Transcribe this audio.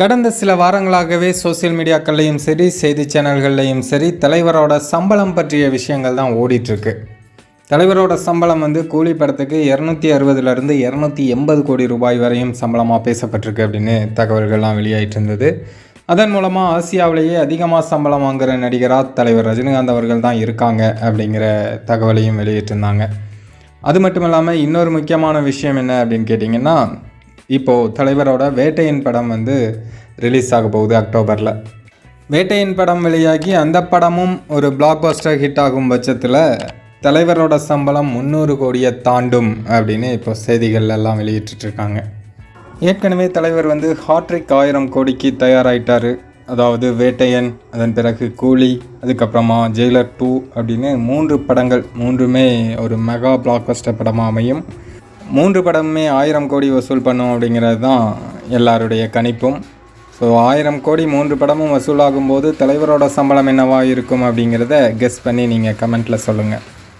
கடந்த சில வாரங்களாகவே சோஷியல் மீடியாக்கள்லையும் சரி செய்தி சேனல்கள்லையும் சரி தலைவரோட சம்பளம் பற்றிய விஷயங்கள் தான் ஓடிட்டுருக்கு. தலைவரோட சம்பளம் வந்து கூலி படத்துக்கு இரநூத்தி அறுபதுலேருந்து இரநூத்தி எண்பது கோடி ரூபாய் வரையும் சம்பளமாக பேசப்பட்டிருக்கு அப்படின்னு தகவல்கள்லாம் வெளியாயிட்டு இருந்தது. அதன் மூலமாக ஆசியாவிலேயே அதிகமாக சம்பளம் வாங்குகிற நடிகராக தலைவர் ரஜினிகாந்த் அவர்கள் தான் இருக்காங்க அப்படிங்கிற தகவலையும் வெளியிட்டிருந்தாங்க. அது மட்டும் இல்லாமல் இன்னொரு முக்கியமான விஷயம் என்ன அப்படின்னு கேட்டிங்கன்னா இப்போது தலைவரோட வேட்டையின் படம் வந்து ரிலீஸ் ஆக போகுது அக்டோபரில். வேட்டையின் படம் வெளியாகி அந்த படமும் ஒரு பிளாக் பஸ்டர் ஹிட் ஆகும் பட்சத்தில் தலைவரோட சம்பளம் முந்நூறு கோடியை தாண்டும் அப்படின்னு இப்போ செய்திகள் எல்லாம் வெளியிட்டுருக்காங்க. ஏற்கனவே தலைவர் வந்து ஹாட்ரிக் ஆயிரம் கோடிக்கு தயாராயிட்டார். அதாவது வேட்டையன் அதன் பிறகு கூலி அதுக்கப்புறமா ஜெயிலர் டூ அப்படின்னு மூன்று படங்கள் மூன்றுமே ஒரு மெகா பிளாக் பஸ்டர் படமாக அமையும். மூன்று படமுமே ஆயிரம் கோடி வசூல் பண்ணும் அப்படிங்கிறது தான் எல்லாருடைய கணிப்பும். ஸோ ஆயிரம் கோடி மூன்று படமும் வசூலாகும் போது தலைவரோட சம்பளம் என்னவாக இருக்கும் அப்படிங்கிறத கெஸ் பண்ணி நீங்கள் கமெண்ட்டில் சொல்லுங்கள்